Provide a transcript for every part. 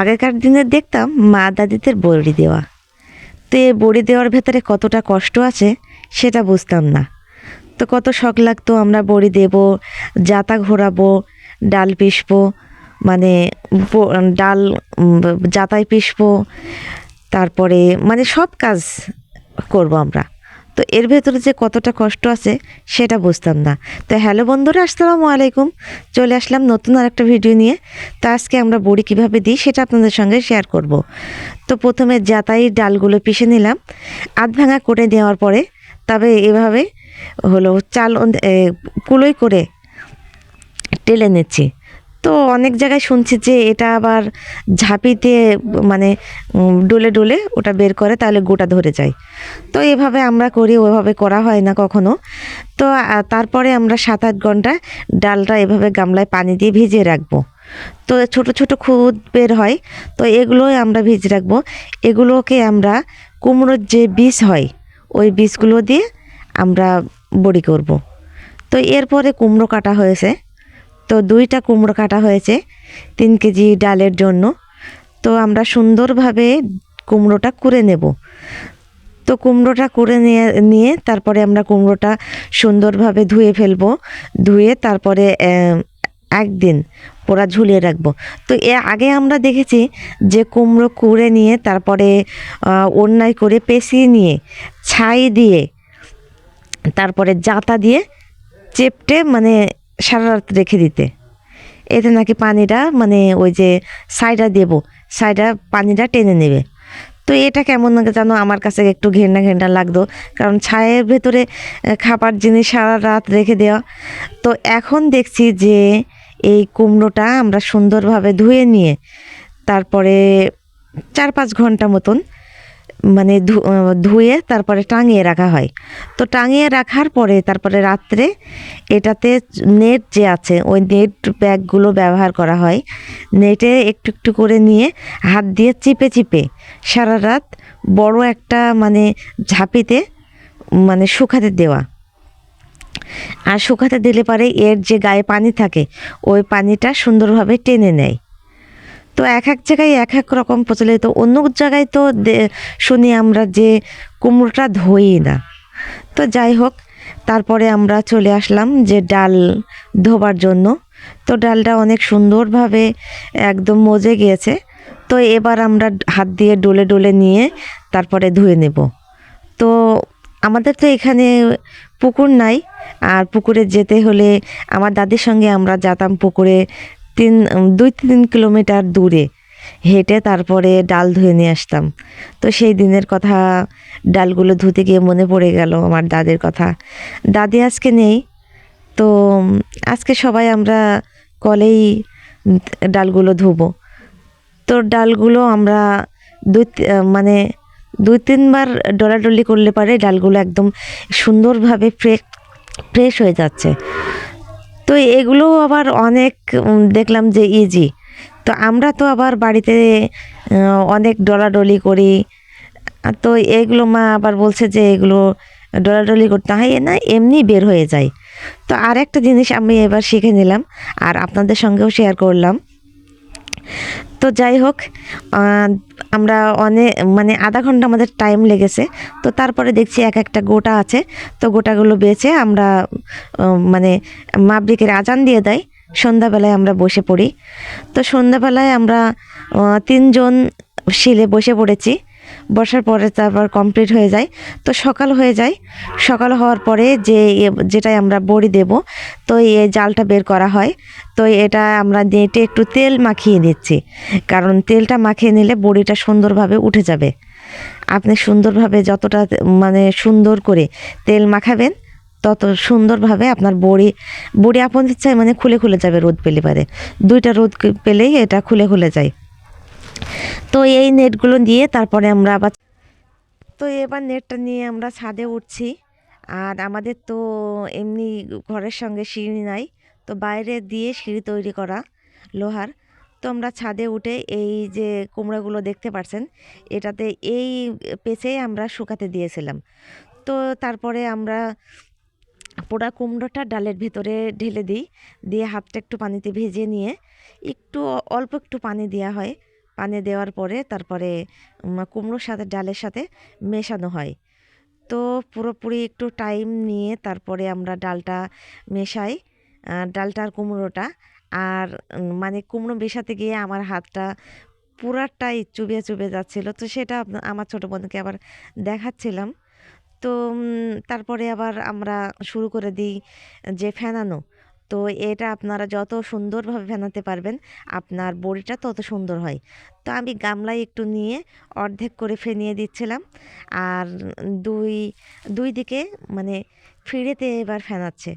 আগেকার দিনে দেখতাম মা দাদিদের বড়ি দেওয়া। তো এই বড়ি দেওয়ার ভেতরে কতটা কষ্ট আছে সেটা বুঝতাম না। তো কত শখ লাগতো আমরা বড়ি দেব, জাতা ঘোরাবো, ডাল পিষবো মানে ডাল জাতায় পিষবো, তারপরে মানে সব কাজ করব আমরা। তো এর ভেতরে যে কতটা কষ্ট আছে, সেটা বুঝতাম না। তো হ্যালো বন্ধুরা, আসসালামু আলাইকুম। চলে আসলাম নতুন আর একটা ভিডিও নিয়ে। তো আজকে আমরা বড়ি কীভাবে দিই, সেটা আপনাদের সঙ্গে শেয়ার করব। তো প্রথমে জাতাই ডালগুলো পিষে নিলাম। আধ ভাঙা করে দেওয়ার পরে তবে এভাবে হলো চাল কুলোই করে টেলে নিচ্ছি। তো অনেক জায়গায় শুনছি যে এটা আবার ঝাঁপিতে মানে ডলে ডলে ওটা বের করে, তাহলে গোটা ধরে যায়। তো এভাবে আমরা করি ওইভাবে করা হয় না কখনো। তো তারপরে আমরা সাত আট ঘণ্টা ডালটা এভাবে গামলায় পানি দিয়ে ভিজিয়ে রাখব। তো ছোট ছোট খুদ বের হয়, তো এগুলোই আমরা ভিজিয়ে রাখব। এগুলোকে আমরা কুমড়োর যে বীজ হয়, ওই বীজগুলো দিয়ে আমরা বড়ি করব। তো এরপরে কুমড়ো কাটা হয়েছে। তো দুইটা কুমড়ো কাটা হয়েছে, তিন কেজি ডালের জন্য। তো আমরা সুন্দরভাবে কুমড়োটা কুড়ে নেব। তো কুমড়োটা করে নিয়ে নিয়ে তারপরে আমরা কুমড়োটা সুন্দরভাবে ধুয়ে ফেলব, ধুয়ে তারপরে একদিন পোড়া ঝুলিয়ে রাখব। তো এ, আগে আমরা দেখেছি যে কুমড়ো কুড়ে নিয়ে তারপরে অন্যায় করে পেঁচিয়ে নিয়ে, ছাই দিয়ে, তারপরে জাতা দিয়ে চেপটে মানে সারা রাত রেখে দিতে। এতে নাকি পানিটা মানে ওই যে সাইডা দেব, সাইডা পানিটা টেনে নেবে। তো এটা কেমন জানো? আমার কাছে একটু ঘেন্না ঘেন্না লাগতো, কারণ ছায়ের ভেতরে খাবার জিনিস সারা রাত রেখে দেওয়া। তো এখন দেখছি যে এই কুমড়োটা আমরা সুন্দরভাবে ধুয়ে নিয়ে, তারপরে চার পাঁচ ঘণ্টা মতন মানে ধুয়ে তারপরে টাঙিয়ে রাখা হয়। তো টাঙিয়ে রাখার পরে তারপরে রাত্রে এটাতে নেট যে আছে, ওই নেট ব্যাগগুলো ব্যবহার করা হয়। নেটে একটু একটু করে নিয়ে হাত দিয়ে চিপে চিপে সারা রাত বড় একটা মানে ঝাঁপিতে মানে শুকাতে দেওয়া। আর শুকাতে দিলে পরে এর যে গায়ে পানি থাকে, ওই পানিটা সুন্দরভাবে টেনে নেয়। তো এক এক জায়গায় এক এক রকম প্রচলিত। অন্য জায়গায় তো শুনি আমরা যে কুমড়োটা ধোই না। তো যাই হোক, তারপরে আমরা চলে আসলাম যে ডাল ধোবার জন্য। তো ডালটা অনেক সুন্দরভাবে একদম মজে গিয়েছে। তো এবার আমরা হাত দিয়ে ডলে ডলে নিয়ে তারপরে ধুয়ে নেব। তো আমাদের তো এখানে পুকুর নাই। আর পুকুরে যেতে হলে আমার দাদির সঙ্গে আমরা যেতাম পুকুরে তিন দুই তিন কিলোমিটার দূরে হেঁটে তারপরে ডাল ধুয়ে নিয়ে আসতাম। তো সেই দিনের কথা ডালগুলো ধুতে গিয়ে মনে পড়ে গেল আমার দাদের কথা। দাদি আজকে নেই, তো আজকে সবাই আমরা কলেই ডালগুলো ধুবো। তো ডালগুলো আমরা দুই মানে দুই তিনবার ডলাডলি করলে পারে, ডালগুলো একদম সুন্দরভাবে ফ্রেশ ফ্রেশ হয়ে যাচ্ছে। তো এগুলো আবার অনেক দেখলাম যে ইজি তো আমরা তো আবার বাড়িতে অনেক ডলাডলি করি। তো এগুলো মা আবার বলছে যে এগুলো ডলাডলি করতে হয় না, এমনি বের হয়ে যায়। তো আর একটা জিনিস আমি এবার শিখে নিলাম, আর আপনাদের সঙ্গেও শেয়ার করলাম। তো যাই হোক আমরা অনেক মানে আধা ঘণ্টা আমাদের টাইম লেগেছে। তো তারপরে দেখছি এক একটা গোটা আছে। তো গোটাগুলো বেছে আমরা মানে মাবরিকের আজান দিয়ে দেয়। সন্ধ্যাবেলায় আমরা বসে পড়ি। তো সন্ধ্যাবেলায় আমরা তিনজন শিলে বসে পড়েছি। বসার পরে তারপর কমপ্লিট হয়ে যায়। তো সকাল হয়ে যায়। সকাল হওয়ার পরে যে যেটাই আমরা বড়ি দেব, তো এই জালটা বের করা হয়। তো এটা আমরা নেটে একটু তেল মাখিয়ে দিচ্ছি কারণ তেলটা মাখিয়ে নিলে বড়িটা সুন্দরভাবে উঠে যাবে। আপনি সুন্দরভাবে যতটা মানে সুন্দর করে তেল মাখাবেন, তত সুন্দরভাবে আপনার বড়ি বড়ি আপন ইচ্ছায় মানে খুলে খুলে যাবে রোদ পেলে পারে। দুইটা রোদ পেলেই এটা খুলে খুলে যায়। তো এই নেটগুলো দিয়ে তারপরে আমরা আবার তো এবার নেটটা নিয়ে আমরা ছাদে উঠছি। আর আমাদের তো এমনি ঘরের সঙ্গে সিঁড়ি নাই, তো বাইরে দিয়ে সিঁড়ি তৈরি করা লোহার। তো আমরা ছাদে উঠে এই যে কুমড়োগুলো দেখতে পাচ্ছেন এটাতে এই পেঁচেই আমরা শুকাতে দিয়েছিলাম। তো তারপরে আমরা পোড়া কুমড়োটা ডালের ভেতরে ঢেলে দিই, দিয়ে হাতটা একটু পানিতে ভেজে নিয়ে একটু অল্প একটু পানি দেওয়া হয়। পানি দেওয়ার পরে তারপরে কুমড়োর সাথে ডালের সাথে মেশানো হয়। তো পুরোপুরি একটু টাইম নিয়ে তারপরে আমরা ডালটা মেশাই আহ, ডালটা আর কুমড়োটা। আর মানে কুমড়ো মেশাতে গিয়ে আমার হাতটা পুরাটাই চুবিয়ে চুবিয়ে যাচ্ছিল। তো সেটা আমার ছোটো বোনকে আবার দেখাচ্ছিলাম। তো তারপরে আবার আমরা শুরু করে দিই যে ফেনানো। তো এটা আপনারা যত সুন্দরভাবে ফেনাতে পারবেন, আপনার বড়িটা তত সুন্দর হয়। তো আমি গামলায় একটু নিয়ে অর্ধেক করে ফেনিয়ে দিচ্ছিলাম। আর দুই দুই দিকে মানে ফিরেতে এবার ফেনাচ্ছে।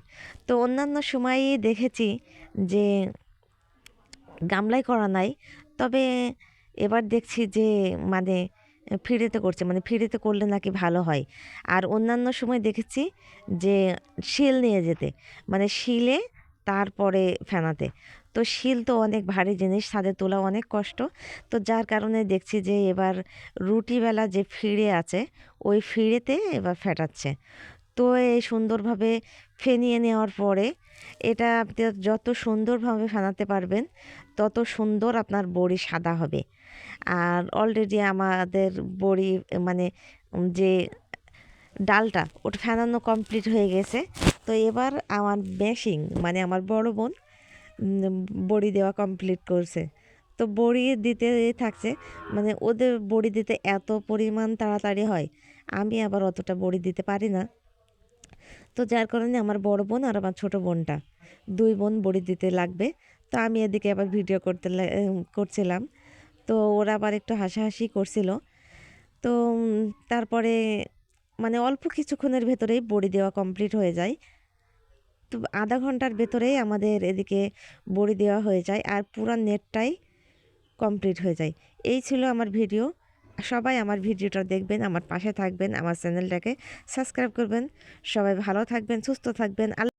তো অন্যান্য সময়ই দেখেছি যে গামলায় করা নাই, তবে এবার দেখছি যে মানে ফিরেতে করছে মানে ফিরেতে করলে নাকি ভালো হয়। আর অন্যান্য সময় দেখেছি যে শিল নিয়ে যেতে মানে শিলে তারপরে ফেনাতে। তো শিল তো অনেক ভারী জিনিস, ছাদে তোলা অনেক কষ্ট। তো যার কারণে দেখছি যে এবার রুটিবেলা যে ফিরে আছে, ওই ফিরেতে এবার ফেটাচ্ছে। তো এই সুন্দরভাবে ফেনিয়ে নেওয়ার পরে এটা আপনি যত সুন্দরভাবে ফেনাতে পারবেন, তত সুন্দর আপনার বড়ি সাদা হবে। আর অলরেডি আমাদের বড়ি মানে যে ডালটা, ওটা ফেনানো কমপ্লিট হয়ে গেছে। তো এবার আমার মেশিং মানে আমার বড় বোন বড়ি দেওয়া কমপ্লিট করছে। তো বড়ি দিতে থাকছে মানে ওদের বড়ি দিতে এত পরিমাণ তাড়াতাড়ি হয়, আমি আবার অতটা বড়ি দিতে পারি না। তো যার কারণে আমার বড় বোন আর আমার ছোট বোনটা, দুই বোন বড়ি দিতে লাগবে। তো আমি এদিকে আবার ভিডিও করতে করছিলাম। তো ওরা আবার একটু হাসাহাসি করছিল। তো তারপরে মানে অল্প কিছুক্ষণের ভেতরেই বড়ি দেওয়া কমপ্লিট হয়ে যায়। তো আধা ঘণ্টার ভেতরেই আমাদের এদিকে বড়ি দেওয়া হয়ে যায় আর পুরো নেটটাই কমপ্লিট হয়ে যায়। এই ছিল আমার ভিডিও। সবাই আমার ভিডিওটা দেখবেন, আমার পাশে থাকবেন, আমার চ্যানেলটাকে সাবস্ক্রাইব করবেন। সবাই ভালো থাকবেন, সুস্থ থাকবেন।